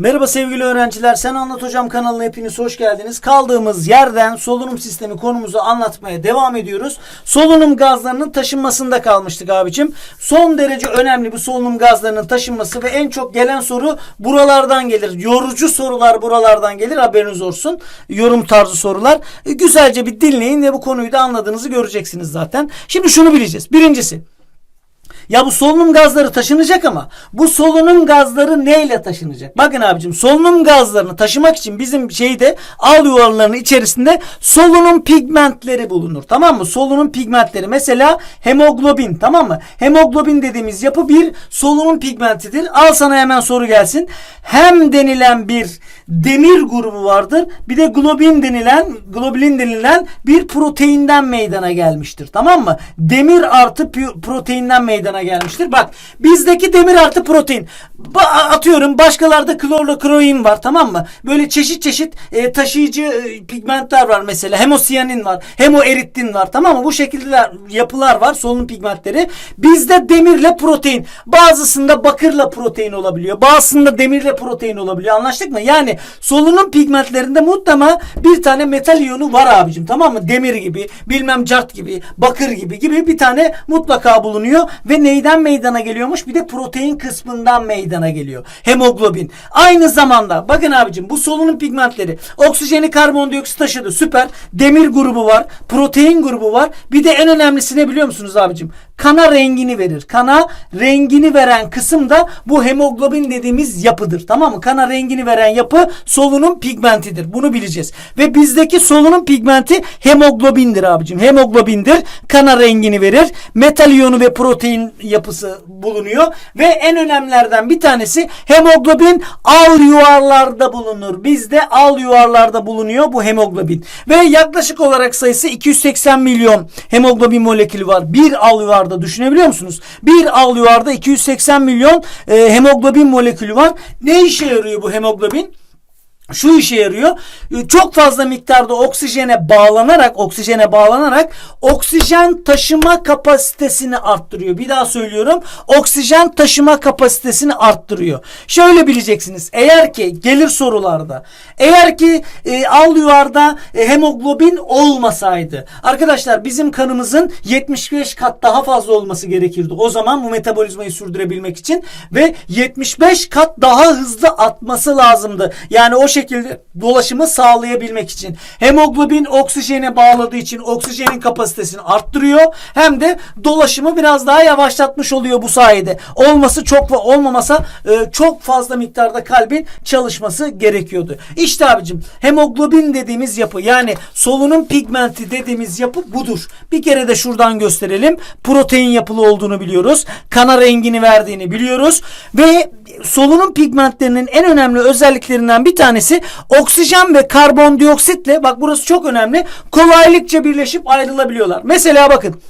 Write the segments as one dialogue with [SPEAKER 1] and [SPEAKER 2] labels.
[SPEAKER 1] Merhaba sevgili öğrenciler. Sen Anlat Hocam kanalına hepiniz hoş geldiniz. Kaldığımız yerden solunum sistemi konumuzu anlatmaya devam ediyoruz. Solunum gazlarının taşınmasında kalmıştık abicim. Son derece önemli bu solunum gazlarının taşınması ve en çok gelen soru buralardan gelir. Yorucu sorular buralardan gelir haberiniz olsun. Yorum tarzı sorular. E, güzelce bir dinleyin ve bu konuyu da anladığınızı göreceksiniz zaten. Şimdi şunu bileceğiz. Birincisi ya bu solunum gazları taşınacak ama bu solunum gazları neyle taşınacak? Bakın abicim solunum gazlarını taşımak için bizim şeyde al yuvarlarının içerisinde solunum pigmentleri bulunur. Tamam mı? Solunum pigmentleri mesela hemoglobin tamam mı? Hemoglobin dediğimiz yapı bir solunum pigmentidir. Al sana hemen soru gelsin. Hem denilen bir demir grubu vardır. Bir de globin denilen globulin denilen bir proteinden meydana gelmiştir. Tamam mı? Demir artı proteinden meydana gelmiştir. Bak bizdeki demir artı protein. Ba- atıyorum başkalarda klorla klorin var tamam mı? Böyle çeşit çeşit e, taşıyıcı e, pigmentler var mesela. Hemosiyanin var. Hemoerittin var tamam mı? Bu şekilde yapılar var solunum pigmentleri. Bizde demirle protein. Bazısında bakırla protein olabiliyor. Bazısında demirle protein olabiliyor. Anlaştık mı? Yani solunum pigmentlerinde mutlaka bir tane metal iyonu var abicim. Tamam mı? Demir gibi, bilmem cart gibi, bakır gibi gibi bir tane mutlaka bulunuyor ve neyden meydana geliyormuş? Bir de protein kısmından meydana geliyor. Hemoglobin. Aynı zamanda bakın abicim bu solunum pigmentleri oksijeni karbondioksit taşıdı. Süper. Demir grubu var. Protein grubu var. Bir de en önemlisi ne biliyor musunuz abicim? Kana rengini verir. Kana rengini veren kısım da bu hemoglobin dediğimiz yapıdır. Tamam mı? Kana rengini veren yapı solunum pigmentidir. Bunu bileceğiz. Ve bizdeki solunum pigmenti hemoglobindir abicim. Hemoglobindir. Kana rengini verir. Metal iyonu ve protein yapısı bulunuyor. Ve en önemlilerden bir tanesi hemoglobin al yuvarlarda bulunur. Bizde al yuvarlarda bulunuyor bu hemoglobin. Ve yaklaşık olarak sayısı 280 milyon hemoglobin molekülü var. Bir al yuvarda düşünebiliyor musunuz? Bir al yuvarda 280 milyon e, hemoglobin molekülü var. Ne işe yarıyor bu hemoglobin? Şu işe yarıyor. Çok fazla miktarda oksijene bağlanarak oksijene bağlanarak oksijen taşıma kapasitesini arttırıyor. Bir daha söylüyorum. Oksijen taşıma kapasitesini arttırıyor. Şöyle bileceksiniz. Eğer ki gelir sorularda eğer ki e, al yuvarda e, hemoglobin olmasaydı arkadaşlar bizim kanımızın 75 kat daha fazla olması gerekirdi. O zaman bu metabolizmayı sürdürebilmek için ve 75 kat daha hızlı atması lazımdı. Yani o şekilde dolaşımı sağlayabilmek için. Hemoglobin oksijene bağladığı için oksijenin kapasitesini arttırıyor. Hem de dolaşımı biraz daha yavaşlatmış oluyor bu sayede. Olması çok ve olmamasa e, çok fazla miktarda kalbin çalışması gerekiyordu. İşte abicim hemoglobin dediğimiz yapı yani solunum pigmenti dediğimiz yapı budur. Bir kere de şuradan gösterelim. Protein yapılı olduğunu biliyoruz. Kana rengini verdiğini biliyoruz. Ve solunum pigmentlerinin en önemli özelliklerinden bir tanesi oksijen ve karbondioksitle bak burası çok önemli kolaylıkça birleşip ayrılabiliyorlar. Mesela bakın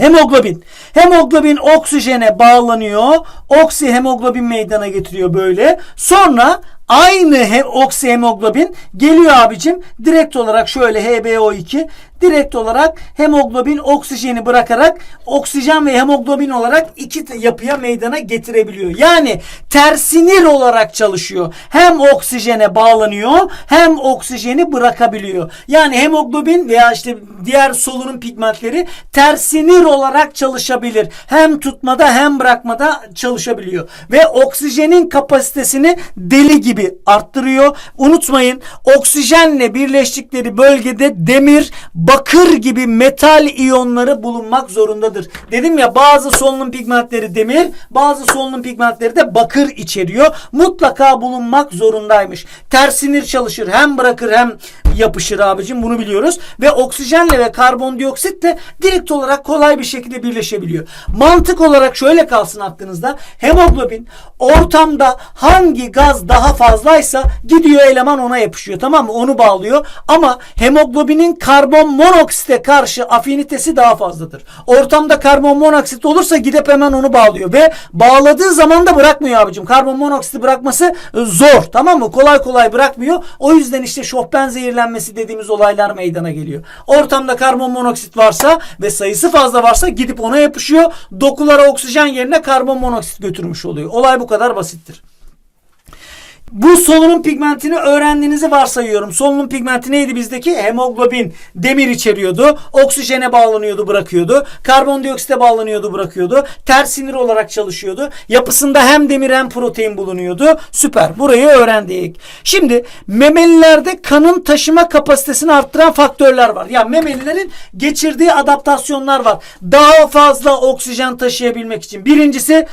[SPEAKER 1] Hemoglobin. Hemoglobin oksijene bağlanıyor. Oksi hemoglobin meydana getiriyor böyle. Sonra aynı he, oksi hemoglobin geliyor abicim. Direkt olarak şöyle HBO2 direkt olarak hemoglobin oksijeni bırakarak oksijen ve hemoglobin olarak iki yapıya meydana getirebiliyor. Yani tersinir olarak çalışıyor. Hem oksijene bağlanıyor hem oksijeni bırakabiliyor. Yani hemoglobin veya işte diğer solunum pigmentleri tersinir olarak çalışabilir. Hem tutmada hem bırakmada çalışabiliyor. Ve oksijenin kapasitesini deli gibi arttırıyor. Unutmayın oksijenle birleştikleri bölgede demir, bakır gibi metal iyonları bulunmak zorundadır. Dedim ya bazı solunum pigmentleri demir, bazı solunum pigmentleri de bakır içeriyor. Mutlaka bulunmak zorundaymış. Tersinir çalışır. Hem bırakır hem yapışır abicim bunu biliyoruz. Ve oksijenle ve karbondioksitle direkt olarak kolay bir şekilde birleşebiliyor. Mantık olarak şöyle kalsın aklınızda. Hemoglobin ortamda hangi gaz daha fazlaysa gidiyor eleman ona yapışıyor. Tamam mı? Onu bağlıyor. Ama hemoglobinin karbon monoksite karşı afinitesi daha fazladır. Ortamda karbon monoksit olursa gidip hemen onu bağlıyor ve bağladığı zaman da bırakmıyor abicim. Karbon monoksiti bırakması e, zor. Tamam mı? Kolay kolay bırakmıyor. O yüzden işte şofben zehirlenmesi dediğimiz olaylar meydana geliyor. Ortamda karbon monoksit varsa ve sayısı fazla varsa gidip ona yapışıyor. Dokulara oksijen yerine karbon monoksit götürmüş oluyor. Olay bu kadar basittir. Bu solunum pigmentini öğrendiğinizi varsayıyorum. Solunum pigmenti neydi bizdeki? Hemoglobin, demir içeriyordu. Oksijene bağlanıyordu, bırakıyordu. Karbondioksite bağlanıyordu, bırakıyordu. Ters sinir olarak çalışıyordu. Yapısında hem demir hem protein bulunuyordu. Süper. Burayı öğrendik. Şimdi memelilerde kanın taşıma kapasitesini arttıran faktörler var. Yani memelilerin geçirdiği adaptasyonlar var. Daha fazla oksijen taşıyabilmek için. Birincisi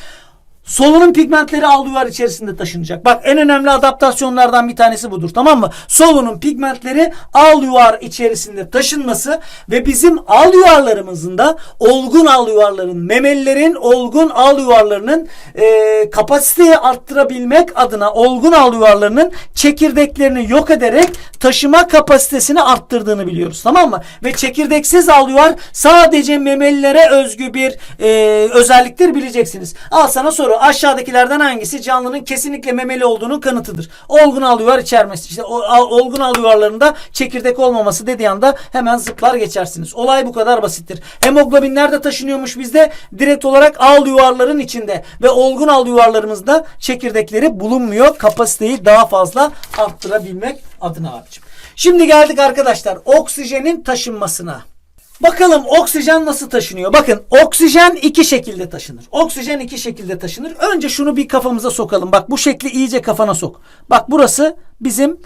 [SPEAKER 1] Solunum pigmentleri alveolar içerisinde taşınacak. Bak en önemli adaptasyonlardan bir tanesi budur. Tamam mı? Solunum pigmentleri alveolar içerisinde taşınması ve bizim alveolarımızın da olgun alveoların, memelilerin olgun alveolarının e, kapasiteyi arttırabilmek adına olgun alveolarının çekirdeklerini yok ederek taşıma kapasitesini arttırdığını biliyoruz. Tamam mı? Ve çekirdeksiz alveolar sadece memelilere özgü bir e, özelliktir bileceksiniz. Al sana soru. Aşağıdakilerden hangisi canlının kesinlikle memeli olduğunun kanıtıdır? Olgun alveolar içermesi. İşte al- olgun alveolarlarında çekirdek olmaması dediği anda hemen zıplar geçersiniz. Olay bu kadar basittir. Hemoglobin nerede taşınıyormuş bizde? Direkt olarak alveolarların içinde ve olgun alveolarlarımızda çekirdekleri bulunmuyor. Kapasiteyi daha fazla arttırabilmek adına abicim. Şimdi geldik arkadaşlar oksijenin taşınmasına. Bakalım oksijen nasıl taşınıyor? Bakın oksijen iki şekilde taşınır. Oksijen iki şekilde taşınır. Önce şunu bir kafamıza sokalım. Bak bu şekli iyice kafana sok. Bak burası bizim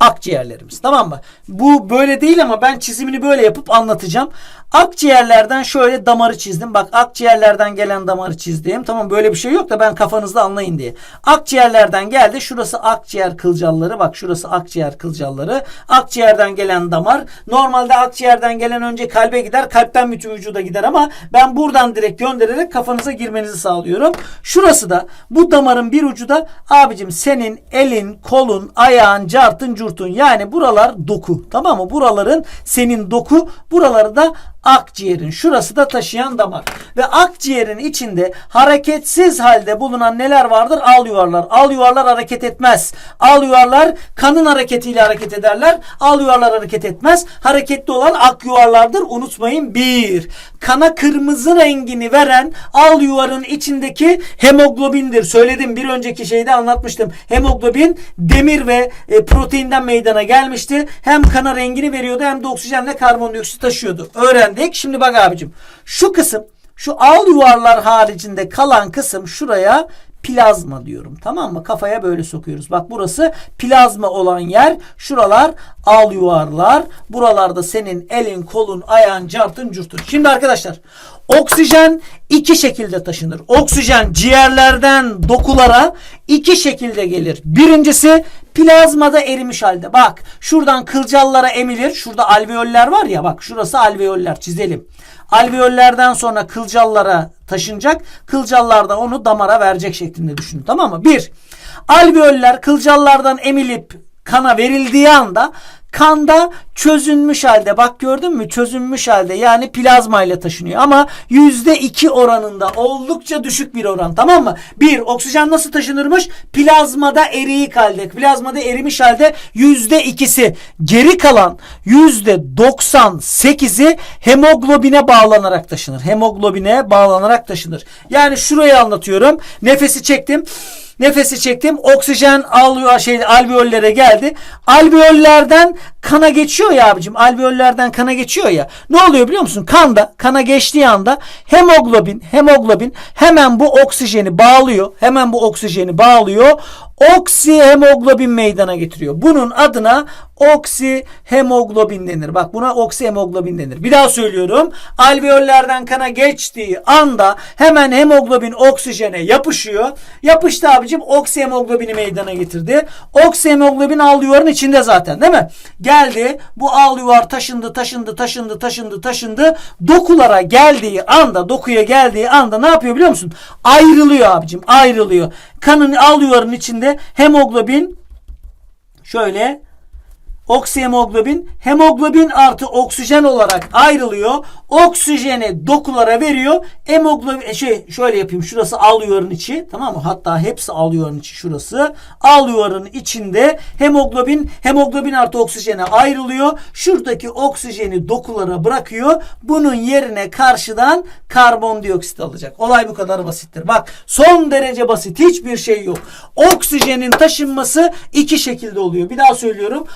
[SPEAKER 1] akciğerlerimiz. Tamam mı? Bu böyle değil ama ben çizimini böyle yapıp anlatacağım. Akciğerlerden şöyle damarı çizdim. Bak akciğerlerden gelen damarı çizdim. Tamam böyle bir şey yok da ben kafanızda anlayın diye. Akciğerlerden geldi. Şurası akciğer kılcalları. Bak şurası akciğer kılcalları. Akciğerden gelen damar. Normalde akciğerden gelen önce kalbe gider. Kalpten bütün vücuda gider ama ben buradan direkt göndererek kafanıza girmenizi sağlıyorum. Şurası da bu damarın bir ucu da abicim senin elin, kolun, ayağın, cartın, curtun. Yani buralar doku. Tamam mı? Buraların senin doku. Buraları da akciğerin. Şurası da taşıyan damar. Ve akciğerin içinde hareketsiz halde bulunan neler vardır? Al yuvarlar. Al yuvarlar hareket etmez. Al yuvarlar kanın hareketiyle hareket ederler. Al yuvarlar hareket etmez. Hareketli olan ak yuvarlardır. Unutmayın. Bir. Kana kırmızı rengini veren al yuvarın içindeki hemoglobindir. Söyledim bir önceki şeyde anlatmıştım. Hemoglobin demir ve e, proteinden meydana gelmişti. Hem kana rengini veriyordu hem de oksijenle karbondioksit taşıyordu. Öğrendik. Şimdi bak abicim. Şu kısım şu al yuvarlar haricinde kalan kısım şuraya plazma diyorum. Tamam mı? Kafaya böyle sokuyoruz. Bak burası plazma olan yer. Şuralar al yuvarlar. Buralarda senin elin, kolun, ayağın, cartın, curtun. Şimdi arkadaşlar oksijen iki şekilde taşınır. Oksijen ciğerlerden dokulara iki şekilde gelir. Birincisi plazmada erimiş halde. Bak şuradan kılcallara emilir. Şurada alveoller var ya bak şurası alveoller çizelim. Alveollerden sonra kılcallara taşınacak. Kılcallar da onu damara verecek şeklinde düşünün. Tamam mı? Bir, alveoller kılcallardan emilip kana verildiği anda kanda çözünmüş halde bak gördün mü çözünmüş halde yani plazma ile taşınıyor ama yüzde iki oranında oldukça düşük bir oran tamam mı? Bir oksijen nasıl taşınırmış? Plazmada eriyik halde plazmada erimiş halde yüzde ikisi geri kalan yüzde doksan sekizi hemoglobine bağlanarak taşınır. Hemoglobine bağlanarak taşınır. Yani şurayı anlatıyorum. Nefesi çektim. Nefesi çektim. Oksijen alıyor şey alveollere geldi. Alveollerden kana geçiyor ya abicim. Alveollerden kana geçiyor ya. Ne oluyor biliyor musun? Kanda kana geçtiği anda hemoglobin hemoglobin hemen bu oksijeni bağlıyor. Hemen bu oksijeni bağlıyor. Oksi hemoglobin meydana getiriyor. Bunun adına oksi hemoglobin denir. Bak buna oksi hemoglobin denir. Bir daha söylüyorum. Alveollerden kana geçtiği anda hemen hemoglobin oksijene yapışıyor. Yapıştı abicim oksi hemoglobini meydana getirdi. Oksi hemoglobin al yuvarın içinde zaten değil mi? Geldi bu al yuvar taşındı taşındı taşındı taşındı taşındı. Dokulara geldiği anda dokuya geldiği anda ne yapıyor biliyor musun? Ayrılıyor abicim ayrılıyor. Kanın al yuvarın içinde hemoglobin şöyle oksihemoglobin hemoglobin artı oksijen olarak ayrılıyor. Oksijeni dokulara veriyor. Hemoglobin şey şöyle yapayım. Şurası al içi. Tamam mı? Hatta hepsi al içi şurası. Al içinde hemoglobin hemoglobin artı oksijene ayrılıyor. Şuradaki oksijeni dokulara bırakıyor. Bunun yerine karşıdan karbondioksit alacak. Olay bu kadar basittir. Bak son derece basit. Hiçbir şey yok. Oksijenin taşınması iki şekilde oluyor. Bir daha söylüyorum.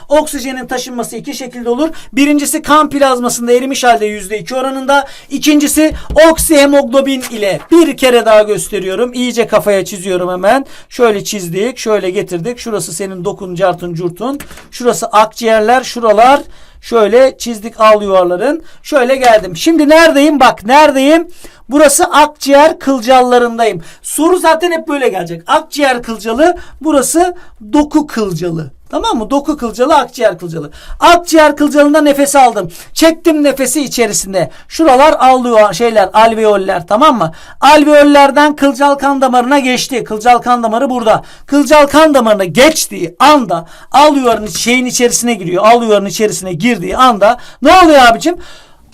[SPEAKER 1] Oksijenin taşınması iki şekilde olur. Birincisi kan plazmasında erimiş halde %2 oranında. İkincisi oksihemoglobin ile bir kere daha gösteriyorum. İyice kafaya çiziyorum hemen. Şöyle çizdik. Şöyle getirdik. Şurası senin dokun, cartın, curtun. Şurası akciğerler. Şuralar Şöyle çizdik al yuvarların. Şöyle geldim. Şimdi neredeyim? Bak neredeyim? Burası akciğer kılcallarındayım. Soru zaten hep böyle gelecek. Akciğer kılcalı. Burası doku kılcalı. Tamam mı? Doku kılcalı, akciğer kılcalı. Akciğer kılcalında nefes aldım. Çektim nefesi içerisinde. Şuralar alıyor şeyler, alveoller tamam mı? Alveollerden kılcal kan damarına geçti. Kılcal kan damarı burada. Kılcal kan damarına geçtiği anda al yuvarın şeyin içerisine giriyor. Al yuvarın içerisine girdiği anda ne oluyor abicim?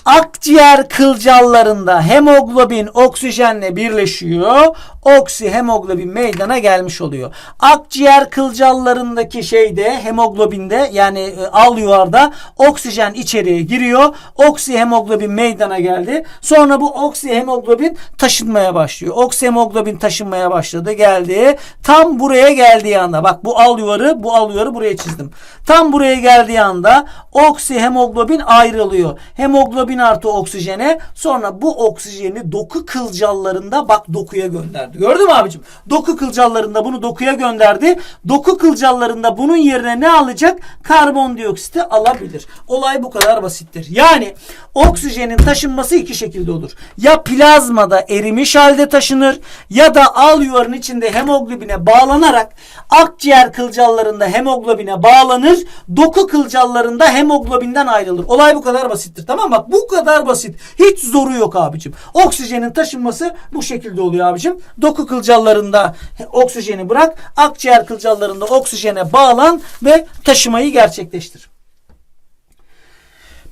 [SPEAKER 1] Akciğer kılcallarında hemoglobin oksijenle birleşiyor. Oksi hemoglobin meydana gelmiş oluyor. Akciğer kılcallarındaki şeyde hemoglobinde yani e, al yuvarda oksijen içeriye giriyor. Oksi hemoglobin meydana geldi. Sonra bu oksi hemoglobin taşınmaya başlıyor. Oksi hemoglobin taşınmaya başladı geldi. Tam buraya geldiği anda bak bu al yuvarı bu al yuvarı buraya çizdim. Tam buraya geldiği anda oksi hemoglobin ayrılıyor. Hemoglobin artı oksijene sonra bu oksijeni doku kılcallarında bak dokuya gönderdi. Gördün mü abicim? Doku kılcallarında bunu dokuya gönderdi. Doku kılcallarında bunun yerine ne alacak? Karbondioksiti alabilir. Olay bu kadar basittir. Yani oksijenin taşınması iki şekilde olur. Ya plazmada erimiş halde taşınır ya da al yuvarın içinde hemoglobine bağlanarak akciğer kılcallarında hemoglobine bağlanır. Doku kılcallarında hemoglobinden ayrılır. Olay bu kadar basittir. Tamam? Bak bu kadar basit. Hiç zoru yok abicim. Oksijenin taşınması bu şekilde oluyor abicim. Doku kılcallarında oksijeni bırak. Akciğer kılcallarında oksijene bağlan ve taşımayı gerçekleştir.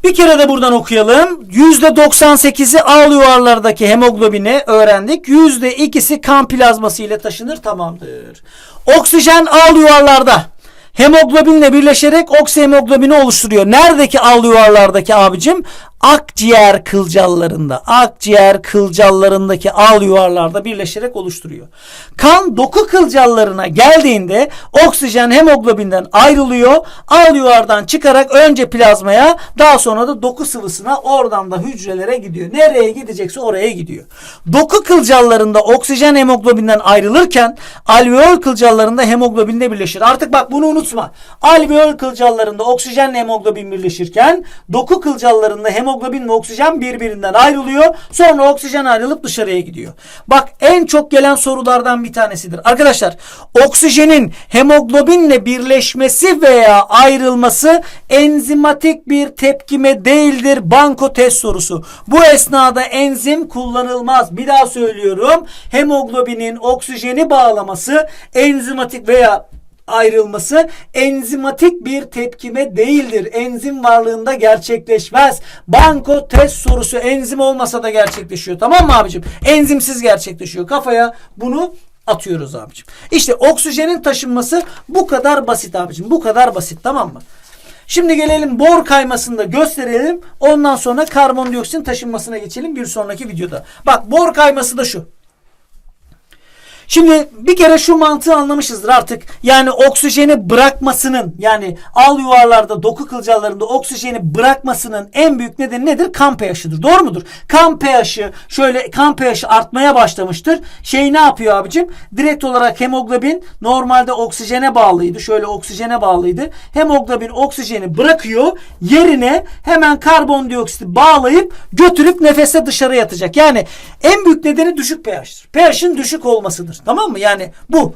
[SPEAKER 1] Bir kere de buradan okuyalım. %98'i al yuvarlardaki hemoglobini öğrendik. %2'si kan plazması ile taşınır tamamdır. Oksijen al yuvarlarda hemoglobinle birleşerek oksihemoglobini oluşturuyor. Neredeki al yuvarlardaki abicim? Akciğer kılcallarında, akciğer kılcallarındaki al yuvarlarda birleşerek oluşturuyor. Kan doku kılcallarına geldiğinde oksijen hemoglobinden ayrılıyor. Al yuvardan çıkarak önce plazmaya daha sonra da doku sıvısına oradan da hücrelere gidiyor. Nereye gidecekse oraya gidiyor. Doku kılcallarında oksijen hemoglobinden ayrılırken alveol kılcallarında hemoglobinle birleşir. Artık bak bunu unutma. Alveol kılcallarında oksijenle hemoglobin birleşirken doku kılcallarında hemoglobin ve oksijen birbirinden ayrılıyor. Sonra oksijen ayrılıp dışarıya gidiyor. Bak en çok gelen sorulardan bir tanesidir. Arkadaşlar oksijenin hemoglobinle birleşmesi veya ayrılması enzimatik bir tepkime değildir. Banko test sorusu. Bu esnada enzim kullanılmaz. Bir daha söylüyorum. Hemoglobinin oksijeni bağlaması enzimatik veya ayrılması enzimatik bir tepkime değildir. Enzim varlığında gerçekleşmez. Banko test sorusu enzim olmasa da gerçekleşiyor. Tamam mı abicim? Enzimsiz gerçekleşiyor. Kafaya bunu atıyoruz abicim. İşte oksijenin taşınması bu kadar basit abicim. Bu kadar basit tamam mı? Şimdi gelelim bor kaymasını da gösterelim. Ondan sonra karbondioksitin taşınmasına geçelim bir sonraki videoda. Bak bor kayması da şu. Şimdi bir kere şu mantığı anlamışızdır artık. Yani oksijeni bırakmasının yani al yuvarlarda doku kılcallarında oksijeni bırakmasının en büyük nedeni nedir? Kan pH'ıdır. Doğru mudur? Kan pH'ı şöyle kan pH'ı artmaya başlamıştır. Şey ne yapıyor abicim? Direkt olarak hemoglobin normalde oksijene bağlıydı. Şöyle oksijene bağlıydı. Hemoglobin oksijeni bırakıyor. Yerine hemen karbondioksiti bağlayıp götürüp nefese dışarı yatacak. Yani en büyük nedeni düşük pH'tir. pH'in düşük olmasıdır. Tamam mı? Yani bu.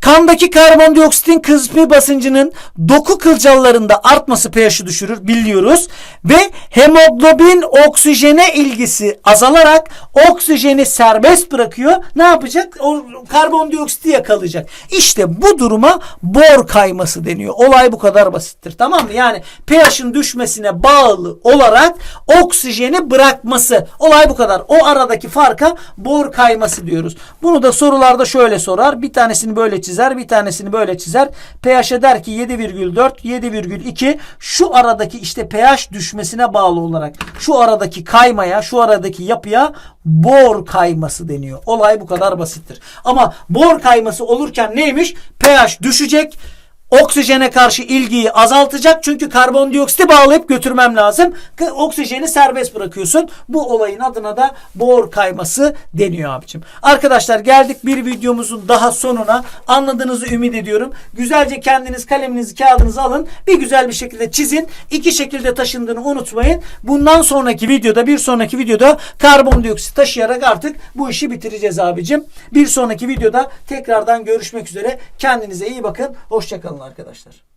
[SPEAKER 1] Kandaki karbondioksitin kısmi basıncının doku kılcallarında artması pH'i düşürür biliyoruz. Ve hemoglobin oksijene ilgisi azalarak oksijeni serbest bırakıyor. Ne yapacak? O karbondioksiti yakalayacak. İşte bu duruma bor kayması deniyor. Olay bu kadar basittir. Tamam mı? Yani pH'in düşmesine bağlı olarak oksijeni bırakması. Olay bu kadar. O aradaki farka bor kayması diyoruz. Bunu da sorularda şöyle sorar. Bir tanesini böyle çizer, bir tanesini böyle çizer. pH'e der ki 7,4, 7,2 şu aradaki işte pH düşmesine bağlı olarak şu aradaki kaymaya, şu aradaki yapıya bor kayması deniyor. Olay bu kadar basittir. Ama bor kayması olurken neymiş? pH düşecek. Oksijene karşı ilgiyi azaltacak çünkü karbondioksiti bağlayıp götürmem lazım. Oksijeni serbest bırakıyorsun. Bu olayın adına da bor kayması deniyor abicim. Arkadaşlar geldik bir videomuzun daha sonuna. Anladığınızı ümit ediyorum. Güzelce kendiniz kaleminizi kağıdınızı alın. Bir güzel bir şekilde çizin. İki şekilde taşındığını unutmayın. Bundan sonraki videoda bir sonraki videoda karbondioksit taşıyarak artık bu işi bitireceğiz abicim. Bir sonraki videoda tekrardan görüşmek üzere. Kendinize iyi bakın. Hoşçakalın arkadaşlar.